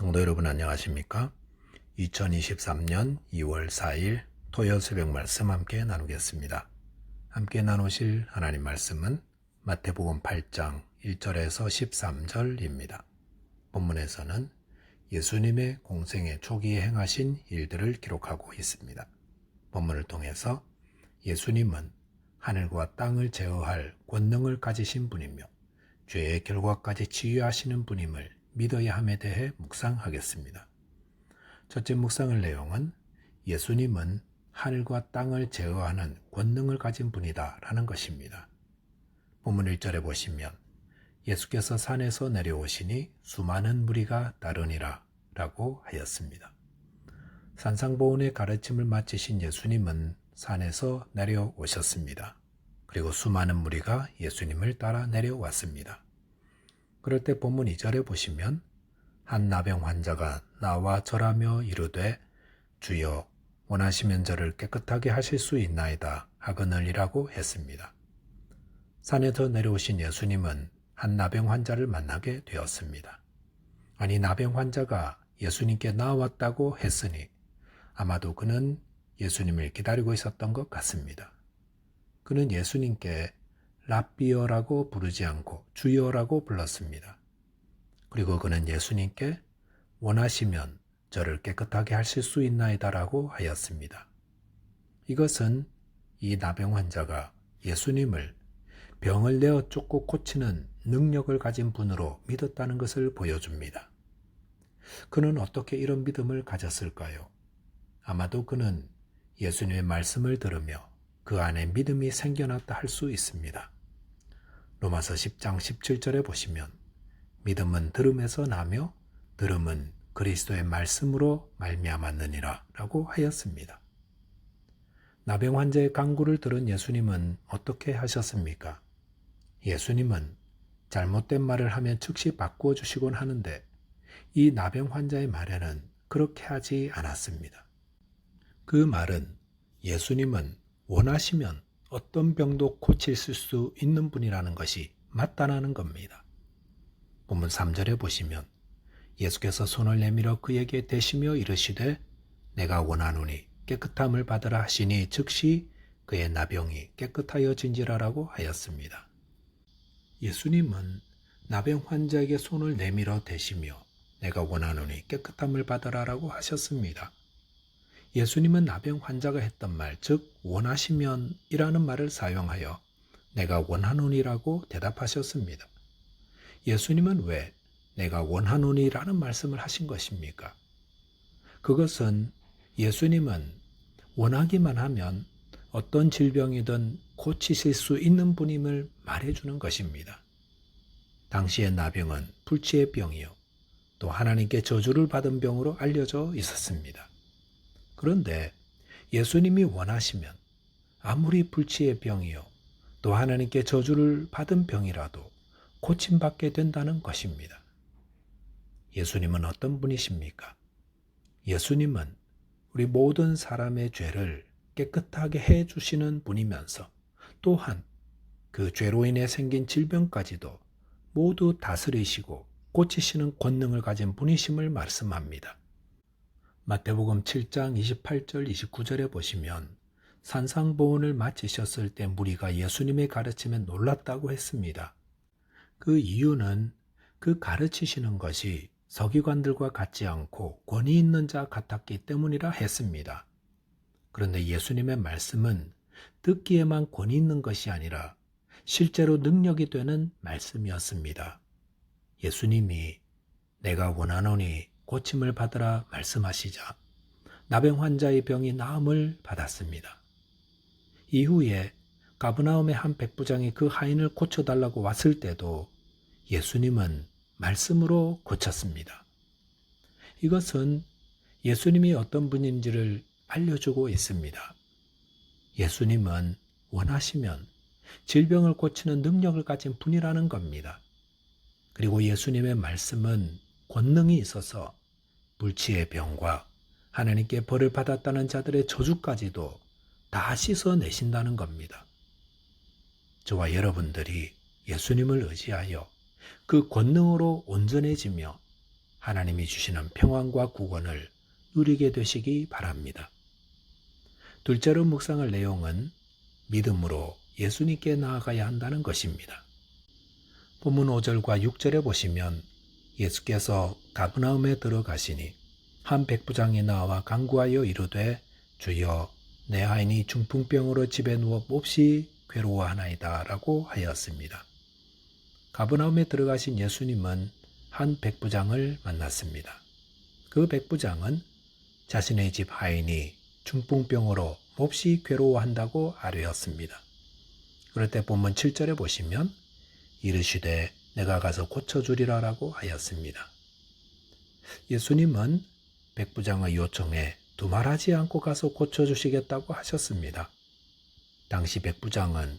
성도 여러분 안녕하십니까? 2023년 2월 4일 토요 새벽 말씀 함께 나누겠습니다. 함께 나누실 하나님 말씀은 마태복음 8장 1절에서 13절입니다. 본문에서는 예수님의 공생의 초기에 행하신 일들을 기록하고 있습니다. 본문을 통해서 예수님은 하늘과 땅을 제어할 권능을 가지신 분이며 죄의 결과까지 치유하시는 분임을 믿어야 함에 대해 묵상하겠습니다. 첫째 묵상의 내용은 예수님은 하늘과 땅을 제어하는 권능을 가진 분이다 라는 것입니다. 본문 1절에 보시면 예수께서 산에서 내려오시니 수많은 무리가 따르니라 라고 하였습니다. 산상보훈의 가르침을 마치신 예수님은 산에서 내려오셨습니다. 그리고 수많은 무리가 예수님을 따라 내려왔습니다. 그럴 때 본문 2절에 보시면 한 나병 환자가 나와 절하며 이르되 주여 원하시면 저를 깨끗하게 하실 수 있나이다 하거늘이라고 했습니다. 산에서 내려오신 예수님은 한 나병 환자를 만나게 되었습니다. 아니 나병 환자가 예수님께 나왔다고 했으니 아마도 그는 예수님을 기다리고 있었던 것 같습니다. 그는 예수님께 라비어라고 부르지 않고 주여라고 불렀습니다. 그리고 그는 예수님께 원하시면 저를 깨끗하게 하실 수 있나이다라고 하였습니다. 이것은 이 나병 환자가 예수님을 병을 내어 쫓고 고치는 능력을 가진 분으로 믿었다는 것을 보여줍니다. 그는 어떻게 이런 믿음을 가졌을까요? 아마도 그는 예수님의 말씀을 들으며 그 안에 믿음이 생겨났다 할 수 있습니다. 로마서 10장 17절에 보시면 믿음은 들음에서 나며 들음은 그리스도의 말씀으로 말미암았느니라 라고 하였습니다. 나병 환자의 강구를 들은 예수님은 어떻게 하셨습니까? 예수님은 잘못된 말을 하면 즉시 바꾸어 주시곤 하는데 이 나병 환자의 말에는 그렇게 하지 않았습니다. 그 말은 예수님은 원하시면 어떤 병도 고치실 수 있는 분이라는 것이 맞다라는 겁니다. 본문 3절에 보시면 예수께서 손을 내밀어 그에게 대시며 이르시되 내가 원하노니 깨끗함을 받으라 하시니 즉시 그의 나병이 깨끗하여 진지라라고 하였습니다. 예수님은 나병 환자에게 손을 내밀어 대시며 내가 원하노니 깨끗함을 받으라라고 하셨습니다. 예수님은 나병 환자가 했던 말, 즉 원하시면 이라는 말을 사용하여 내가 원하노니라고 대답하셨습니다. 예수님은 왜 내가 원하노니라는 말씀을 하신 것입니까? 그것은 예수님은 원하기만 하면 어떤 질병이든 고치실 수 있는 분임을 말해주는 것입니다. 당시의 나병은 불치의 병이요. 또 하나님께 저주를 받은 병으로 알려져 있었습니다. 그런데 예수님이 원하시면 아무리 불치의 병이요. 또 하나님께 저주를 받은 병이라도 고침받게 된다는 것입니다. 예수님은 어떤 분이십니까? 예수님은 우리 모든 사람의 죄를 깨끗하게 해 주시는 분이면서 또한 그 죄로 인해 생긴 질병까지도 모두 다스리시고 고치시는 권능을 가진 분이심을 말씀합니다. 마태복음 7장 28절 29절에 보시면 산상보훈을 마치셨을 때 무리가 예수님의 가르침에 놀랐다고 했습니다. 그 이유는 그 가르치시는 것이 서기관들과 같지 않고 권위 있는 자 같았기 때문이라 했습니다. 그런데 예수님의 말씀은 듣기에만 권위 있는 것이 아니라 실제로 능력이 되는 말씀이었습니다. 예수님이 내가 원하노니 고침을 받으라 말씀하시자 나병 환자의 병이 나음을 받았습니다. 이후에 가브나움의 한 백부장이 그 하인을 고쳐달라고 왔을 때도 예수님은 말씀으로 고쳤습니다. 이것은 예수님이 어떤 분인지를 알려주고 있습니다. 예수님은 원하시면 질병을 고치는 능력을 가진 분이라는 겁니다. 그리고 예수님의 말씀은 권능이 있어서 불치의 병과 하나님께 벌을 받았다는 자들의 저주까지도 다 씻어내신다는 겁니다. 저와 여러분들이 예수님을 의지하여 그 권능으로 온전해지며 하나님이 주시는 평안과 구원을 누리게 되시기 바랍니다. 둘째로 묵상할 내용은 믿음으로 예수님께 나아가야 한다는 것입니다. 본문 5절과 6절에 보시면 예수께서 가브나움에 들어가시니 한 백부장이 나와 간구하여 이르되 주여 내 아인이 중풍병으로 집에 누워 몹시 괴로워하나이다 라고 하였습니다. 가브나움에 들어가신 예수님은 한 백부장을 만났습니다. 그 백부장은 자신의 집 하인이 중풍병으로 몹시 괴로워한다고 아뢰었습니다. 그럴 때 본문 7절에 보시면 이르시되 내가 가서 고쳐주리라라고 하였습니다. 예수님은 백부장의 요청에 두말하지 않고 가서 고쳐주시겠다고 하셨습니다. 당시 백부장은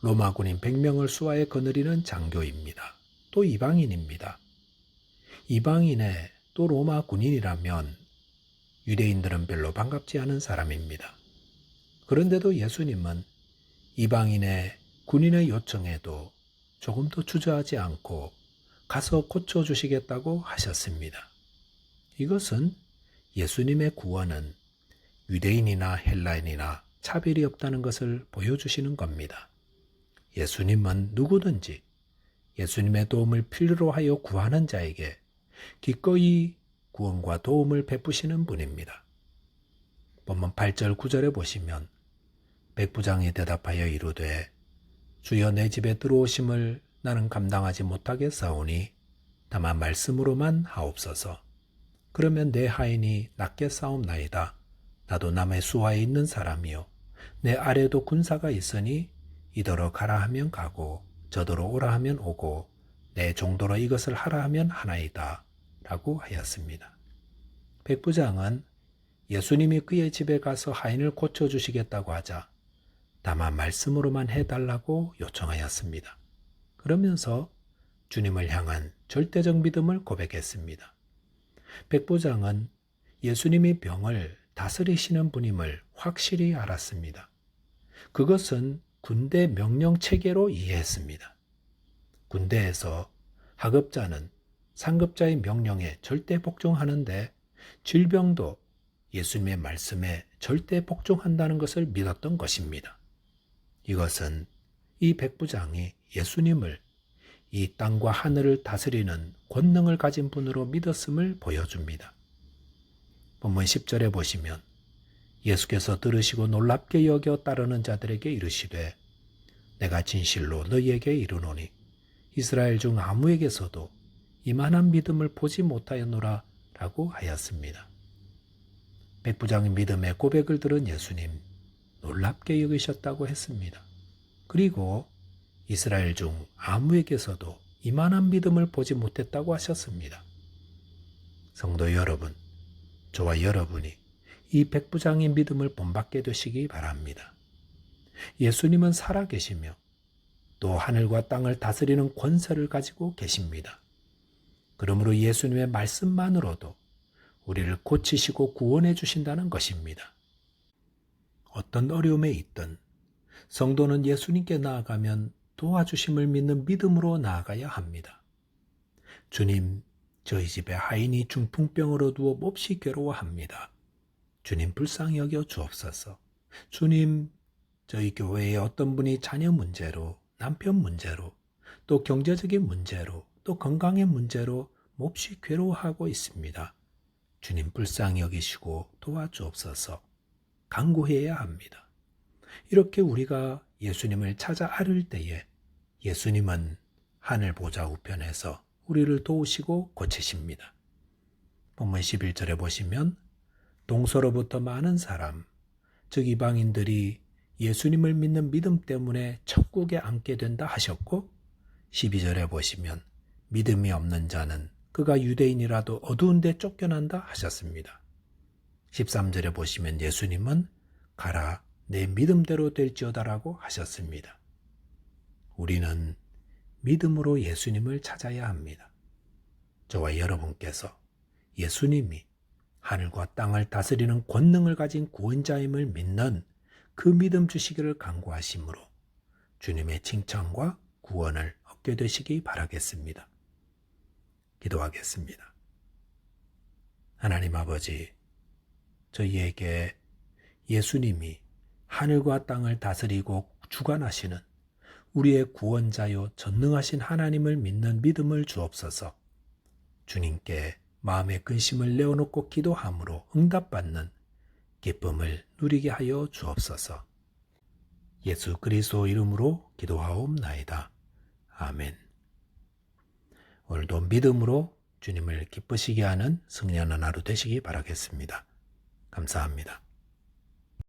로마 군인 100명을 수하에 거느리는 장교입니다. 또 이방인입니다. 이방인의 또 로마 군인이라면 유대인들은 별로 반갑지 않은 사람입니다. 그런데도 예수님은 이방인의 군인의 요청에도 조금도 주저하지 않고 가서 고쳐주시겠다고 하셨습니다. 이것은 예수님의 구원은 유대인이나 헬라인이나 차별이 없다는 것을 보여주시는 겁니다. 예수님은 누구든지 예수님의 도움을 필요로 하여 구하는 자에게 기꺼이 구원과 도움을 베푸시는 분입니다. 본문 8절 9절에 보시면 백부장이 대답하여 이르되 주여 내 집에 들어오심을 나는 감당하지 못하겠사오니 다만 말씀으로만 하옵소서. 그러면 내 하인이 낮게 싸움나이다. 나도 남의 수하에 있는 사람이요. 내 아래도 군사가 있으니 이더러 가라 하면 가고 저더러 오라 하면 오고 내 정도로 이것을 하라 하면 하나이다. 라고 하였습니다. 백부장은 예수님이 그의 집에 가서 하인을 고쳐주시겠다고 하자 다만 말씀으로만 해달라고 요청하였습니다. 그러면서 주님을 향한 절대적 믿음을 고백했습니다. 백부장은 예수님이 병을 다스리시는 분임을 확실히 알았습니다. 그것은 군대 명령 체계로 이해했습니다. 군대에서 하급자는 상급자의 명령에 절대 복종하는데 질병도 예수님의 말씀에 절대 복종한다는 것을 믿었던 것입니다. 이것은 이 백부장이 예수님을 이 땅과 하늘을 다스리는 권능을 가진 분으로 믿었음을 보여줍니다. 본문 10절에 보시면 예수께서 들으시고 놀랍게 여겨 따르는 자들에게 이르시되 내가 진실로 너희에게 이르노니 이스라엘 중 아무에게서도 이만한 믿음을 보지 못하였노라 라고 하였습니다. 백부장의 믿음의 고백을 들은 예수님 놀랍게 여기셨다고 했습니다. 그리고 이스라엘 중 아무에게서도 이만한 믿음을 보지 못했다고 하셨습니다. 성도 여러분, 저와 여러분이 이 백부장의 믿음을 본받게 되시기 바랍니다. 예수님은 살아계시며 또 하늘과 땅을 다스리는 권세를 가지고 계십니다. 그러므로 예수님의 말씀만으로도 우리를 고치시고 구원해 주신다는 것입니다. 어떤 어려움에 있든 성도는 예수님께 나아가면 도와주심을 믿는 믿음으로 나아가야 합니다. 주님, 저희 집에 하인이 중풍병으로 누워 몹시 괴로워합니다. 주님 불쌍히 여겨 주옵소서. 주님, 저희 교회의 어떤 분이 자녀 문제로, 남편 문제로, 또 경제적인 문제로, 또 건강의 문제로 몹시 괴로워하고 있습니다. 주님 불쌍히 여기시고 도와주옵소서. 간구해야 합니다. 이렇게 우리가 예수님을 찾아 아를 때에 예수님은 하늘 보좌 우편에서 우리를 도우시고 고치십니다. 본문 11절에 보시면 동서로부터 많은 사람, 즉 이방인들이 예수님을 믿는 믿음 때문에 천국에 앉게 된다 하셨고 12절에 보시면 믿음이 없는 자는 그가 유대인이라도 어두운 데 쫓겨난다 하셨습니다. 13절에 보시면 예수님은 가라 내 믿음대로 될지어다라고 하셨습니다. 우리는 믿음으로 예수님을 찾아야 합니다. 저와 여러분께서 예수님이 하늘과 땅을 다스리는 권능을 가진 구원자임을 믿는 그 믿음 주시기를 간구하시므로 주님의 칭찬과 구원을 얻게 되시기 바라겠습니다. 기도하겠습니다. 하나님 아버지, 저희에게 예수님이 하늘과 땅을 다스리고 주관하시는 우리의 구원자요 전능하신 하나님을 믿는 믿음을 주옵소서. 주님께 마음의 근심을 내어놓고 기도함으로 응답받는 기쁨을 누리게 하여 주옵소서. 예수 그리스도 이름으로 기도하옵나이다. 아멘. 오늘도 믿음으로 주님을 기쁘시게 하는 승리하는 하루 되시기 바라겠습니다. 감사합니다.